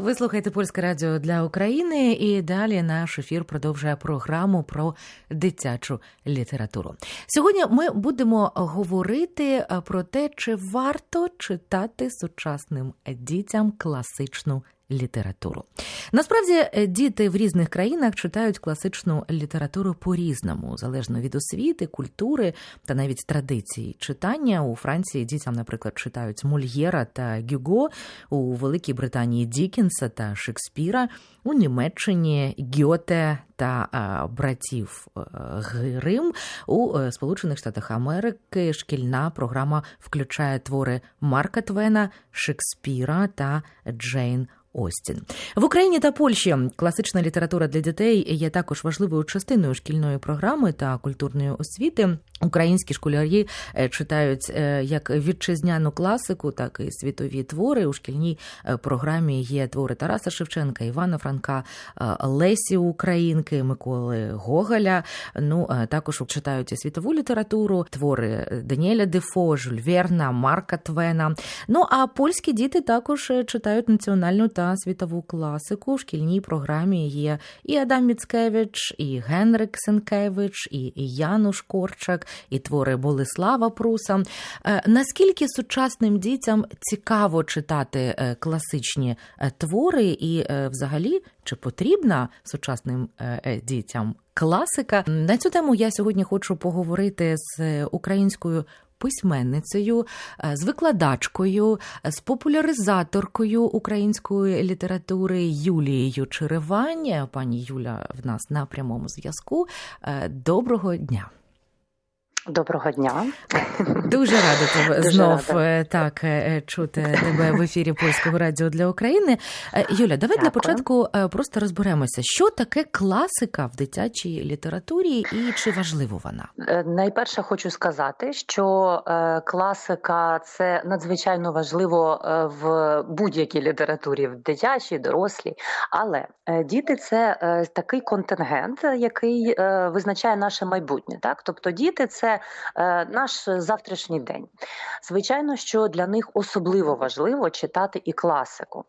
Ви слухаєте польське радіо для України, і далі наш ефір продовжує програму про дитячу літературу. Сьогодні ми будемо говорити про те, чи варто читати сучасним дітям класичну літературу. Насправді діти в різних країнах читають класичну літературу по-різному, залежно від освіти, культури та навіть традицій читання. У Франції дітям, наприклад, читають Мольєра та Гюго, у Великій Британії Дікінса та Шекспіра, у Німеччині Гьоте та братів Грим. У Сполучених Штатах Америки шкільна програма включає твори Марка Твена, Шекспіра та Джейн. Остін в Україні та Польщі класична література для дітей є також важливою частиною шкільної програми та культурної освіти. Українські школярі читають як вітчизняну класику, так і світові твори. У шкільній програмі є твори Тараса Шевченка, Івана Франка, Лесі Українки, Миколи Гоголя. Ну також читають і світову літературу, твори Даніеля Дефо, Жюль Верна, Марка Твена. Ну а польські діти також читають національну та світову класику. У шкільній програмі є і Адам Міцкевич, і Генрик Сенкевич, і Януш Корчак і твори Болеслава Пруса. Наскільки сучасним дітям цікаво читати класичні твори, і взагалі чи потрібна сучасним дітям класика? На цю тему я сьогодні хочу поговорити з українською. Письменницею, з викладачкою, з популяризаторкою української літератури Юлією Черевань. Пані Юля в нас на прямому зв'язку. Доброго дня. Доброго дня, дуже рада тебе Дуже знов рада. так чути тебе в ефірі Польського радіо для України. Юля, давай Дякую. для початку просто розберемося, що таке класика в дитячій літературі і чи важливо вона? Найперше хочу сказати, що класика це надзвичайно важливо в будь-якій літературі, в дитячій, дорослій. Але діти це такий контингент, який визначає наше майбутнє. Так, тобто діти це наш завтрашній день. Звичайно, що для них особливо важливо читати і класику.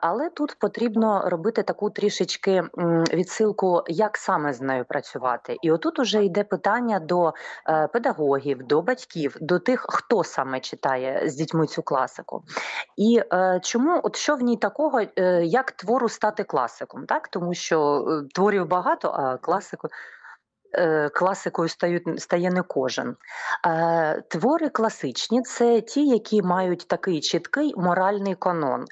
Але тут потрібно робити таку трішечки відсилку, як саме з нею працювати. І отут уже йде питання до педагогів, до батьків, до тих, хто саме читає з дітьми цю класику. І чому, от що в ній такого, як твору стати класиком? Так? Тому що творів багато, а класику. Класикою стають стає не кожен. Твори класичні це ті, які мають такий чіткий моральний канон,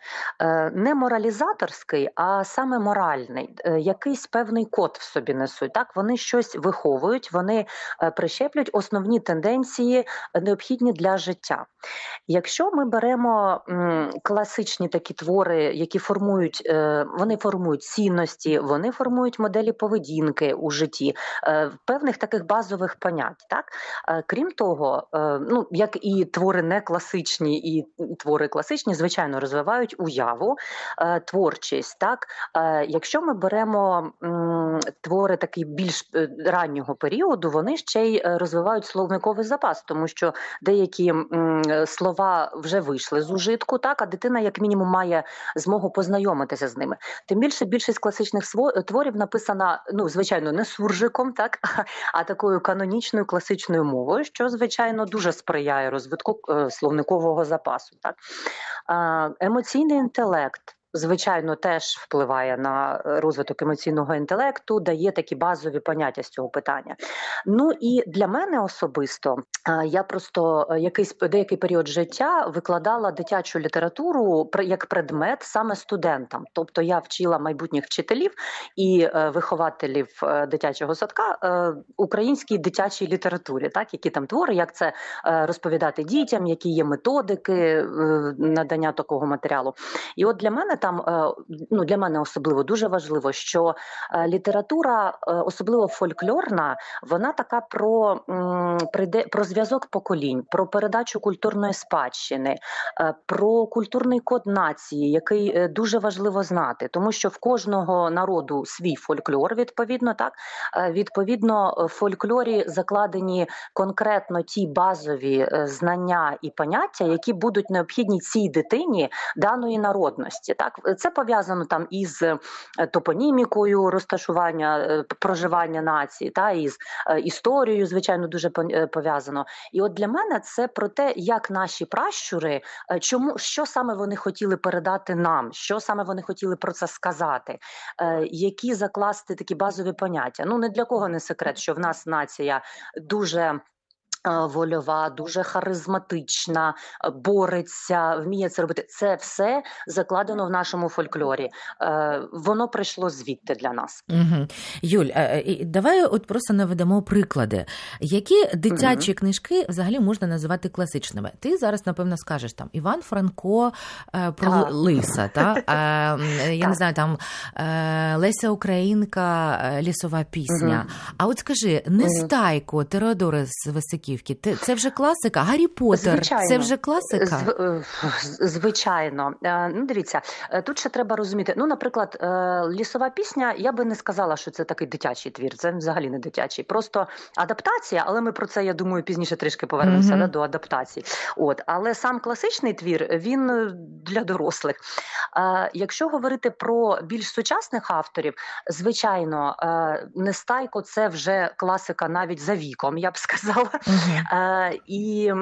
не моралізаторський, а саме моральний, якийсь певний код в собі несуть. Так вони щось виховують, вони прищеплюють основні тенденції, необхідні для життя. Якщо ми беремо класичні такі твори, які формують, вони формують цінності, вони формують моделі поведінки у житті певних таких базових понять. Так? Крім того, ну як і твори не класичні, і твори класичні, звичайно, розвивають уяву, творчість. Так? Якщо ми беремо твори такі більш е, раннього періоду, вони ще й е, розвивають словниковий запас, тому що деякі слова вже вийшли з ужитку, так а дитина, як мінімум, має змогу познайомитися з ними. Тим більше більшість класичних творів написана, ну звичайно, не суржиком, так а такою канонічною класичною мовою, що звичайно дуже сприяє розвитку е, словникового запасу. Так емоційний інтелект звичайно, теж впливає на е, розвиток емоційного інтелекту, дає такі базові поняття з цього питання. Ну і для мене особисто я просто е, якийсь деякий період життя викладала дитячу літературу як предмет саме студентам. Тобто я вчила майбутніх вчителів і е, вихователів дитячого садка українській дитячій літературі, так які там твори, як це розповідати дітям, які є методики надання такого матеріалу. І от для мене там е, ну для мене особливо дуже важливо, що е, література, е, особливо фольклорна, вона така про про зв'язок поколінь, про передачу культурної спадщини, про культурний код нації, який дуже важливо знати, тому що в кожного народу свій фольклор, відповідно, так? Відповідно в фольклорі закладені конкретно ті базові знання і поняття, які будуть необхідні цій дитині даної народності, так Це пов'язано там із е, топонімікою розташування е, проживання нації, та із е, історією, звичайно, дуже пов'язано. І от для мене це про те, як наші пращури, чому що саме вони хотіли передати нам, що саме вони хотіли про це сказати, які закласти такі базові поняття. Ну не для кого не секрет, що в нас нація дуже. Вольова, дуже харизматична, е, бореться, вміє це робити. Це все закладено в нашому фольклорі. Е, воно прийшло звідти для нас. Угу. Юль, е, давай от просто наведемо приклади. Які дитячі книжки взагалі можна називати класичними? Ти зараз, напевно, скажеш там Іван Франко про Так. Лиса, та? Я не знаю, там Леся Українка, лісова пісня. Мгм. А от скажи, Нестайко, Теодора з Високівки, те- це вже класика? Гаррі Поттер, Звичайно. це вже класика? Зв- е, з- Звичайно, Е, ну дивіться, е, тут ще треба розуміти. Ну, наприклад, лісова пісня, я би не сказала, що це такий дитячий твір. Це взагалі не дитячий. Просто адаптація, але ми про це, я думаю, пізніше трішки повернемося Мгм. да, до адаптації. От, але сам класичний твір він для дорослих. Якщо говорити про більш сучасних авторів, звичайно, Нестайко це вже класика навіть за віком, я б сказала. Е, і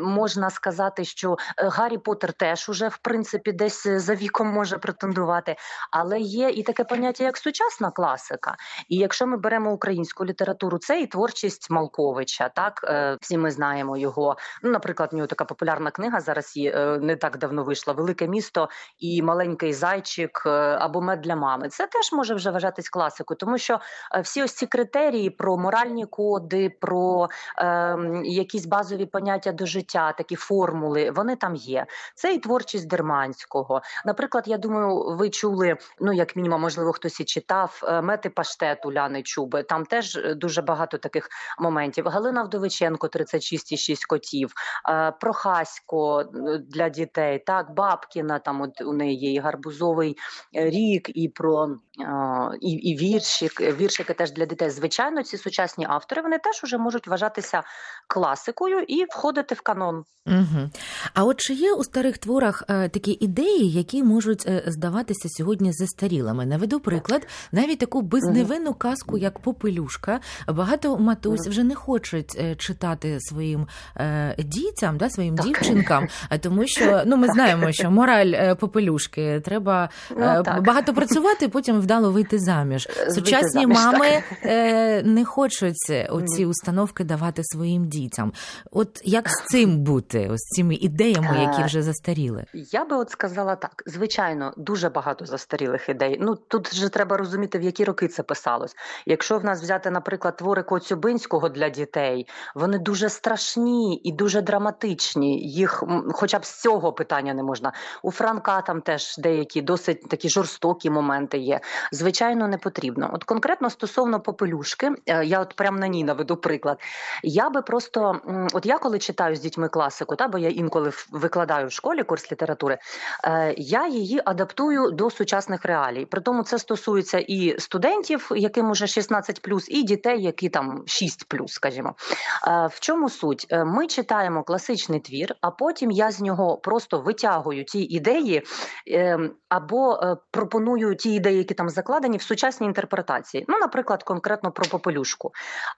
можна сказати, що е, Гаррі Поттер теж уже в принципі десь е, за віком може претендувати, але є і таке поняття, як сучасна класика. І якщо ми беремо українську літературу, це і творчість Малковича. Так всі ми знаємо його. Ну, наприклад, в нього така популярна книга зараз е, не так давно вийшла Велике місто і маленький зайчик або мед для мами. Це теж може вже вважатись класикою, тому що всі ось ці критерії про моральні коди, про якісь базові поняття до життя, такі формули, вони там є. Це і творчість Дерманського. Наприклад, я думаю, ви чули, ну як мінімум, можливо, хтось і читав е, мети паштету Ляни Чуби. Там теж е, дуже багато таких моментів. Галина Вдовиченко, 36,6 котів, е, Прохасько для дітей, так, Бабкіна, там от у неї є і гарбузовий рік, і про і, і віршик, віршики теж для дітей. Звичайно, ці сучасні автори вони теж уже можуть вважатися класикою і входити в канон. Угу. А от чи є у старих творах е, такі ідеї, які можуть е, здаватися сьогодні застарілими? Наведу приклад, навіть таку безневинну казку, як Попелюшка. Багато матусь вже не хочуть е, читати своїм е, дітям, да, своїм Так. дівчинкам, тому що ну ми знаємо, що мораль е, Попелюшки треба е, Ну, багато працювати, потім вдало вийти заміж. Вийти Сучасні заміж, мами е, не хочуть оці установки давати своїм дітям. От як з цим бути, ось цими ідеями, які Е, вже застаріли? Я би от сказала так: звичайно, дуже багато застарілих ідей. Ну тут же треба розуміти, в які роки це писалось. Якщо в нас взяти, наприклад, твори Коцюбинського для дітей, вони дуже страшні і дуже драматичні. Їх хоча б з цього питання не можна. У Франка там теж деякі досить такі жорстокі моменти є. Звичайно, не потрібно. От конкретно стосовно попелюшки, е, я от прям на ній наведу приклад. Я би просто, от я коли читаю з дітьми класику, та бо я інколи викладаю в школі курс літератури, е, я її адаптую до сучасних реалій. Притому це стосується і студентів, яким уже 16+, і дітей, які там 6+, скажімо. Е, В чому суть? Ми читаємо класичний твір, а потім я з нього просто витягую ті ідеї е, або пропоную ті ідеї, які там закладені в сучасній інтерпретації. Ну, наприклад, конкретно про попелюшку.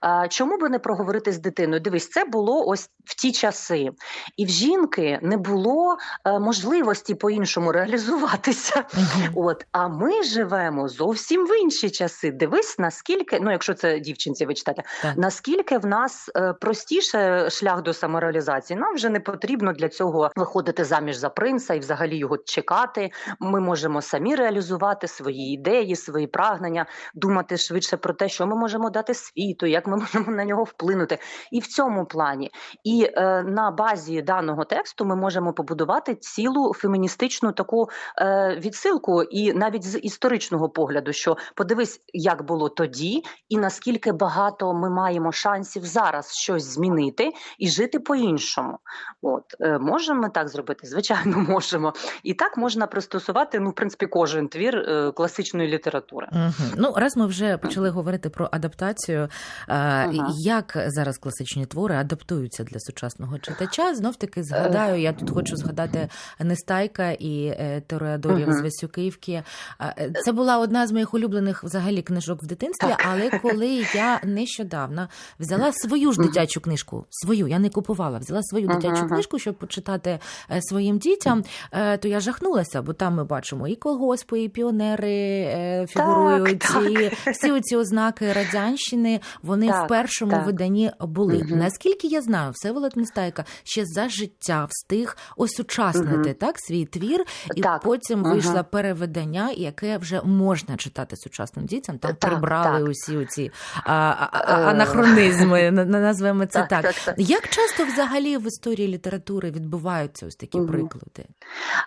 Е, Чому би не проговорити з дитиною? Дивись, це було ось в ті часи, і в жінки не було е, можливості по-іншому реалізуватися. Мгм. От, а ми живемо зовсім в інші часи. Дивись, наскільки, ну якщо це дівчинці ви читаєте, Так. наскільки в нас е, простіше шлях до самореалізації. Нам вже не потрібно для цього виходити заміж за принца і взагалі його чекати. Ми можемо самі реалізувати свої ідеї, свої прагнення, думати швидше про те, що ми можемо дати світу, як ми можемо на нього вплинути. І в цьому плані. І е, на базі даного тексту ми можемо побудувати цілу феміністичну таку е, відсилку, і навіть з історичного погляду, що подивись, як було тоді, і наскільки багато ми маємо шансів зараз щось змінити і жити по-іншому. От е, можемо так зробити? Звичайно, можемо. І так можна пристосувати. Ну, в принципі, кожен твір е, класичної сучасної літератури. Угу. Ну, раз ми вже почали говорити про адаптацію, ага. Ага. як зараз класичні твори адаптуються для сучасного читача? Знов таки згадаю, я тут хочу згадати Нестайка і е, Тореадорів Мгм. з Васюківки. Е, Це була одна з моїх улюблених взагалі книжок в дитинстві, Так. але коли я нещодавно взяла свою ж дитячу книжку, свою, я не купувала, взяла свою дитячу книжку, щоб почитати е, своїм дітям, е, то я жахнулася, бо там ми бачимо і колгоспи, і піонери е, фігурують, так. і всі ці ознаки радянщини вони Так, в першому так. виданні були. Мгм. Наскільки я знаю, Всеволод Нестайка ще за життя встиг осучаснити Мгм. так свій твір, і Так. потім Мгм. вийшло перевидання, яке вже можна читати сучасним дітям. Там Так, прибрали так. усі оці Е. на- назвемо це Так, так. так, так. Як часто взагалі в історії літератури відбуваються ось такі приклади?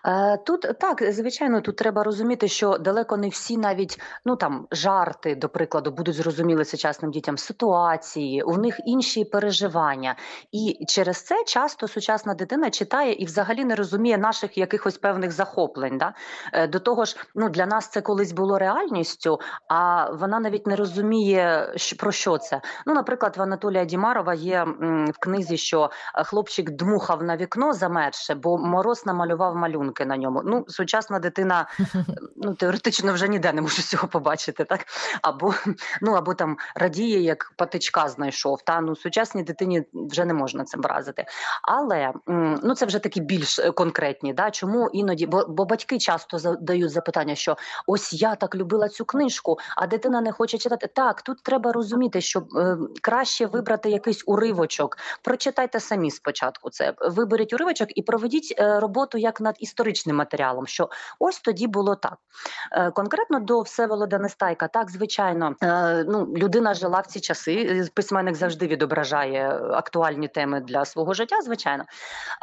Е, Тут так, звичайно, тут треба розуміти, що далеко не всі навіть ну там жарти, до прикладу, будуть зрозуміли сучасним дітям ситуації, у них інші переживання, і через це часто сучасна дитина читає і взагалі не розуміє наших якихось певних захоплень. Да? Е, До того ж, ну для нас це колись було реальністю, а вона навіть не розуміє про що це. Ну, наприклад, в Анатолія Дімарова є в книзі, що е, хлопчик дмухав на вікно замерше, бо мороз намалював малюнки на ньому. Ну, сучасна дитина ну теоретично вже ніде не може цього побачити, так або ну або там радіє, як патичка знайшов. Та ну сучасній дитині вже не можна цим вразити. Але ну це вже такі більш е, конкретні. Да, чому іноді, бо, бо батьки часто задають запитання, що ось я так любила цю книжку, а дитина не хоче читати. Так, тут треба розуміти, що е, краще вибрати якийсь уривочок. Прочитайте самі спочатку це. Виберіть уривочок і проведіть е, роботу як над історичним матеріалом. Що ось тоді було так. Е, Конкретно до Всеволода Нестайка, так звичайно, е, ну людина жила в ці часи. Письменник завжди відображає актуальні теми для свого життя. Звичайно,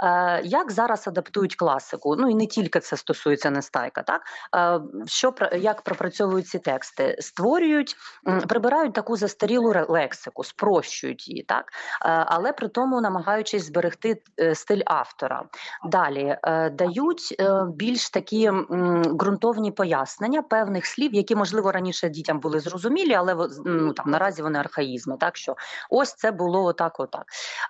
Е, як зараз адаптують класику? Ну і не тільки це стосується Нестайка. Так Е, що як пропрацьовують ці тексти? Створюють, прибирають таку застарілу лексику, спрощують її, так але при тому намагаючись зберегти стиль автора. Далі дають більш такі ґрунтовні пояснення певних слів, які можливо раніше дітям були зрозумілі, але ну там наразі вони архаїзми. Так що ось це було отак, отак.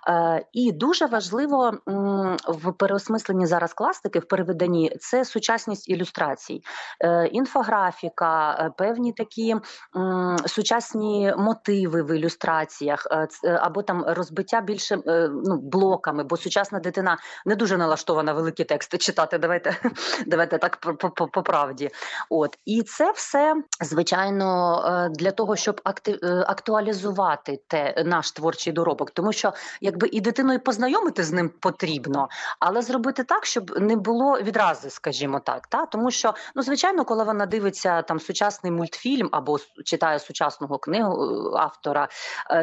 Е, і дуже важливо м, в переосмисленні зараз класики в перевиданні це сучасність ілюстрацій, е, інфографіка, е, певні такі м, сучасні мотиви в ілюстраціях, е, е, або там розбиття більше е, ну, блоками, бо сучасна дитина не дуже налаштована великі тексти читати. Давайте, давайте так по- по правді. От і це все звичайно е, для того, щоб е, актуалізувати те наш творчий доробок, тому що якби і дитину і познайомити з ним потрібно, але зробити так, щоб не було відрази, скажімо так. Та тому що ну звичайно, коли вона дивиться там сучасний мультфільм або читає сучасного книгу е, автора,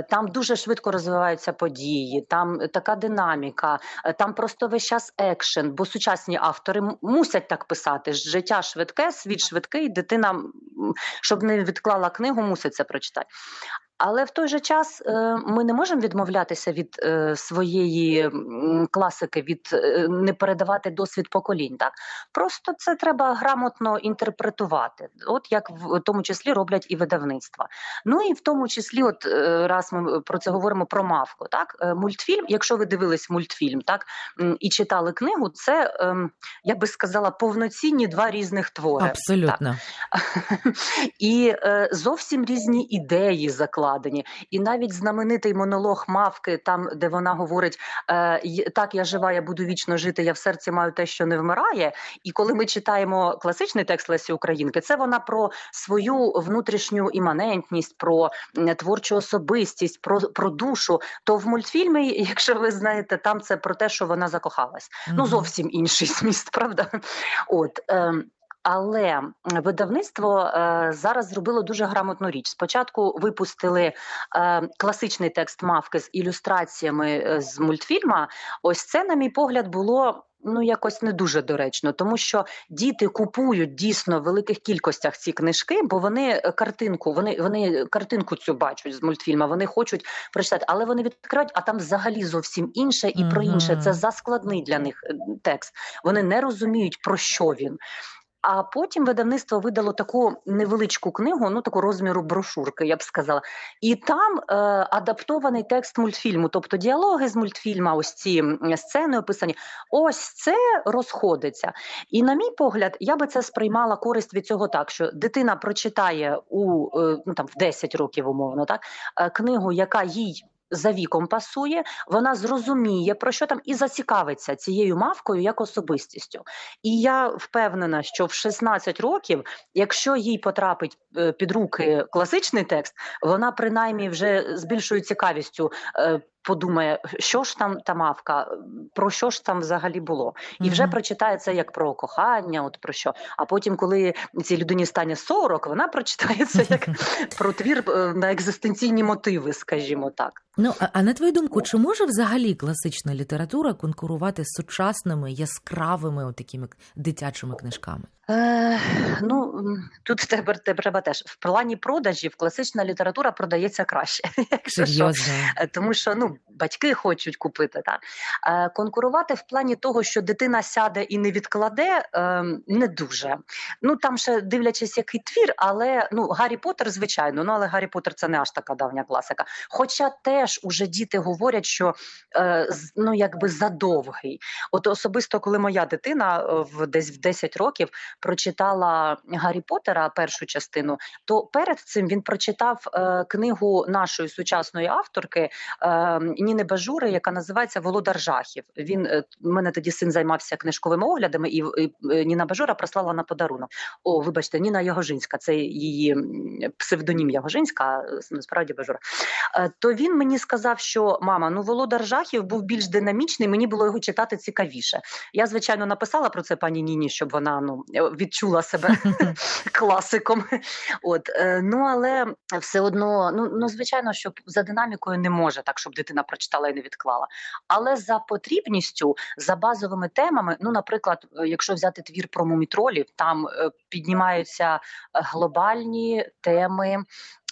там дуже швидко розвиваються події, там така динаміка, там просто весь час екшен, бо сучасні автори мусять так писати. Життя швидке, світ швидкий, дитина, м, щоб не відклала книгу, мусить це прочитати. Але в той же час е, ми не можемо відмовлятися від е, своєї класики, від е, не передавати досвід поколінь. Так просто це треба грамотно інтерпретувати, от як в тому числі роблять і видавництва. Ну і в тому числі, от раз ми про це говоримо про мавку, так мультфільм. Якщо ви дивились мультфільм, так і читали книгу, це ем, я би сказала повноцінні два різних твори. Абсолютно. І е, зовсім різні ідеї закладені. І навіть знаменитий монолог мавки, там де вона говорить: е, так, я жива, я буду вічно жити, я в серці маю те, що не вмирає. І коли ми читаємо класичний текст Лесі Українки, це вона про свою внутрішню іманентність, про творчу особистість, про, про душу. То в мультфільмі, якщо ви знаєте, там це про те, що вона закохалась. Ну зовсім інший зміст, правда? От. ем, але видавництво е, зараз зробило дуже грамотну річ. Спочатку випустили е, класичний текст мавки з ілюстраціями е, з мультфільма. Ось це, на мій погляд, було. Ну, якось не дуже доречно, тому що діти купують дійсно в великих кількостях ці книжки, бо вони картинку, вони, вони картинку цю бачать з мультфільма, вони хочуть прочитати, але вони відкривають, а там взагалі зовсім інше і про інше. Це заскладний для них текст. Вони не розуміють про що він. А потім видавництво видало таку невеличку книгу, ну таку розміру брошурки, я б сказала. І там е, адаптований текст мультфільму, тобто діалоги з мультфільма, ось ці сцени описані. Ось це розходиться. І на мій погляд, я би це сприймала користь від цього так, що дитина прочитає у е, ну там в 10 років, умовно, так е, книгу, яка їй. За віком пасує, вона зрозуміє про що там і зацікавиться цією мавкою як особистістю. І я впевнена, що в 16 років, якщо їй потрапить е, під руки класичний текст, вона принаймні вже з більшою цікавістю е, подумає, що ж там та мавка, про що ж там взагалі було, і вже прочитає це як про кохання, от про що. А потім, коли цій людині стане 40, вона прочитає це як про твір е, на екзистенційні мотиви, скажімо так. Ну, а, а на твою думку, чи може взагалі класична література конкурувати з сучасними яскравими такими дитячими книжками? Е, ну тут тебе треба теж в плані продажів класична література продається краще, якщо що. Е, тому що ну батьки хочуть купити. Так? Е, конкурувати в плані того, що дитина сяде і не відкладе, е, не дуже. Ну там ще дивлячись, який твір, але ну Гаррі Поттер, звичайно, ну але Гаррі Поттер це не аж така давня класика. Хоча теж уже діти говорять, що е, ну якби задовгий. От особисто, коли моя дитина в десь в 10 років прочитала Гаррі Поттера першу частину, то перед цим він прочитав е, книгу нашої сучасної авторки е, Ніни Бажури, яка називається Володар жахів. Він е, мене тоді син займався книжковими оглядами, і, і е, Ніна Бажура прислала на подарунок. О, вибачте, Ніна Ягожинська, це її псевдонім Ягожинська, насправді Бажура. Е, То він мені сказав, що мама, ну Володар жахів був більш динамічний, мені було його читати цікавіше. Я звичайно написала про це пані Ніні, щоб вона ну відчула себе класиком. От е, ну але все одно, ну ну звичайно, що за динамікою не може так, щоб дитина прочитала і не відклала. Але за потрібністю, за базовими темами, ну, наприклад, е, якщо взяти твір про мумітролів, там е, піднімаються глобальні теми.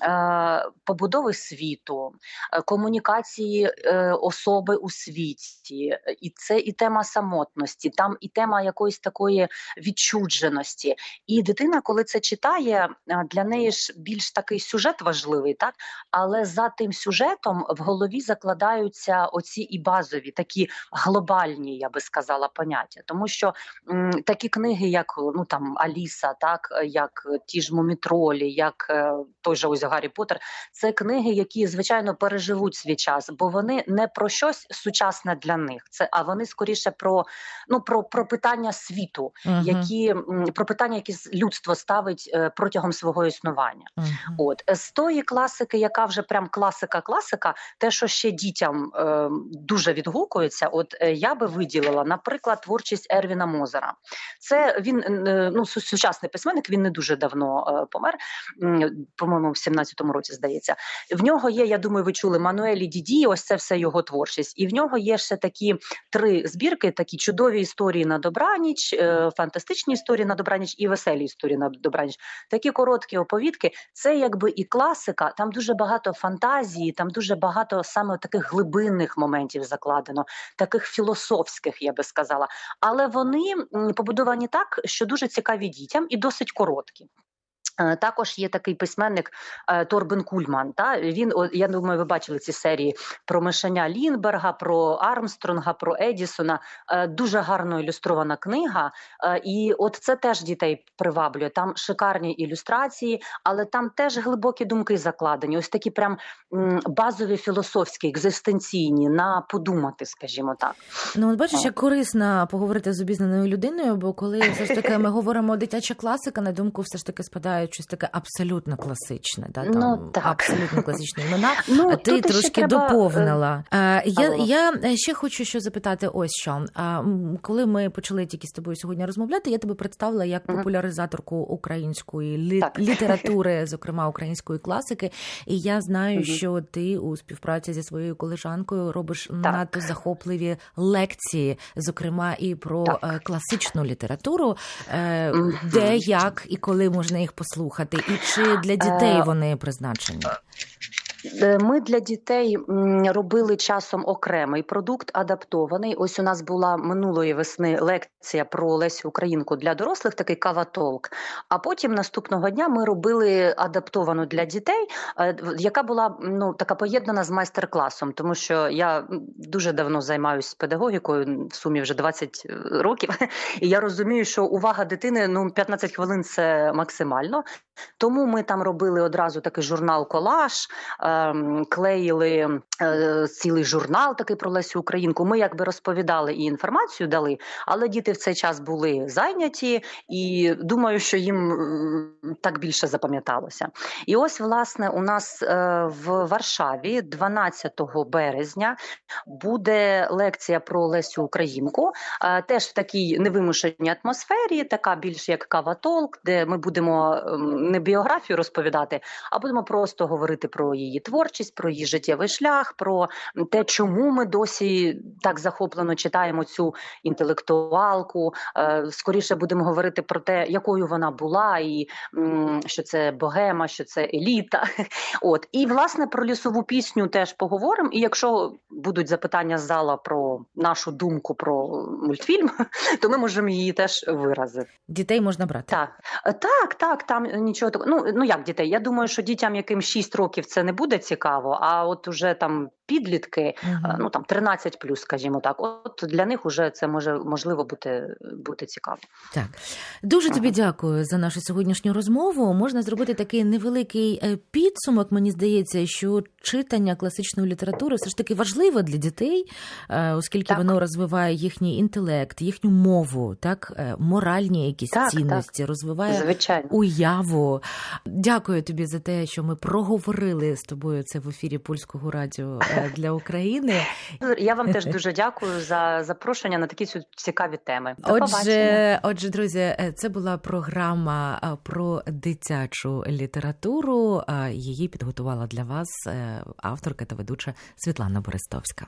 Е, Побудови світу, е, комунікації е, особи у світі, і це і тема самотності, там і тема якоїсь такої відчудженості. І дитина, коли це читає, для неї ж більш такий сюжет важливий, так але за тим сюжетом в голові закладаються оці і базові, такі глобальні, я би сказала, поняття. Тому що м, такі книги, як ну там Аліса, так як ті ж Мумітролі, як той же ось Гаррі Поттер, це книги, які звичайно переживуть свій час, бо вони не про щось сучасне для них. Це а вони скоріше про ну про, про питання світу, Мгм, які про питання, які людство ставить е, протягом свого існування. мгм. От з тої класики, яка вже прям класика, класика, те, що ще дітям е, дуже відгукується. От е, я би виділила, наприклад, творчість Ервіна Мозера. Це він е, ну сучасний письменник. Він не дуже давно е, помер, по-моєму, в 17-му році здається. В нього є, я думаю, ви чули Мануелі Діді. Ось це все його творчість. І в нього є ще такі три збірки: такі чудові історії на добраніч, е, фантастичні історії на добраніч і веселі історії на добраніч. Такі короткі оповідки. Це якби і класика. Там дуже багато фантазії, там дуже багато саме таких глибинних моментів закладено, таких філософських, я би сказала. Але вони побудовані так, що дуже цікаві дітям і досить короткі. Е, Також є такий письменник е, Торбен Кульман. Та він я думаю, ви бачили ці серії про мишеня Лінберга, про Армстронга, про Едісона. Е, Дуже гарно ілюстрована книга. І от це теж дітей приваблює. Там шикарні ілюстрації, але там теж глибокі думки закладені. Ось такі прям базові філософські, екзистенційні, на подумати, скажімо так. Ну, от бачиш, як корисно поговорити з обізнаною людиною, бо коли все ж таки ми говоримо дитяча класика, на думку все ж таки спадає щось таке абсолютно класичне. Да? Там Ну, так. абсолютно класичні імена. Ну А ти трошки треба, е, доповнила. А, я, Алло. я ще хочу що запитати. Ось що. А, коли ми почали тільки з тобою сьогодні розмовляти, я тебе представила як популяризаторку української лі- літератури, зокрема української класики. І я знаю, Мгм. що ти у співпраці зі своєю колежанкою робиш надто захопливі лекції, зокрема і про Так. е, класичну літературу, е, де як і коли можна їх послухати, і чи для дітей Е, вони призначені? Е, Ми для дітей робили часом окремий продукт, адаптований. Ось у нас була минулої весни лекція про Лесю Українку для дорослих, такий каватолк. А потім наступного дня ми робили адаптовану для дітей, е, яка була ну така поєднана з майстер-класом, тому що я дуже давно займаюся педагогікою, в сумі вже 20 років, і я розумію, що увага дитини ну 15 хвилин це максимально. Тому ми там робили одразу такий журнал колаж, ем, клеїли е, цілий журнал такий про Лесю Українку. Ми якби розповідали і інформацію дали, але діти в цей час були зайняті, і думаю, що їм так більше запам'яталося. І ось, власне, у нас е, в Варшаві 12 березня буде лекція про Лесю Українку. Е, теж в такій невимушеній атмосфері, така більш як каватолк, де ми будемо ем, не біографію розповідати, а будемо просто говорити про її творчість, про її життєвий шлях, про те, чому ми досі так захоплено читаємо цю інтелектуалку. Е, Скоріше будемо говорити про те, якою вона була, і що це богема, що це еліта. От і власне про лісову пісню теж поговоримо. І якщо будуть запитання з зала про нашу думку про мультфільм, то ми можемо її теж виразити. Дітей можна брати. Так, Е, так, так, там нічого такого. Ну, ну як дітей? Я думаю, що дітям, яким 6 років, це не буде цікаво, а от уже там підлітки, е, ну там 13 плюс, скажімо так. От для них уже це може можливо бути, бути цікаво. Так, дуже тобі Ага. дякую за нашу сьогоднішню розмову. Можна зробити такий невеликий е, підсумок. Мені здається, що читання класичної літератури все ж таки важливе для дітей, е, оскільки Так. воно розвиває їхній інтелект, їхню мову, так моральні якісь Так, цінності, розвиває Звичайно. уяву. Дякую тобі за те, що ми проговорили з тобою це в ефірі польського радіо е, для України. Я вам теж дуже дякую за запрошення на такі цікаві теми. До побачення. Отже, отже, друзі, е, це була програма е, про дитячу літературу. Її підготувала для вас авторка та ведуча Світлана Борисtovська.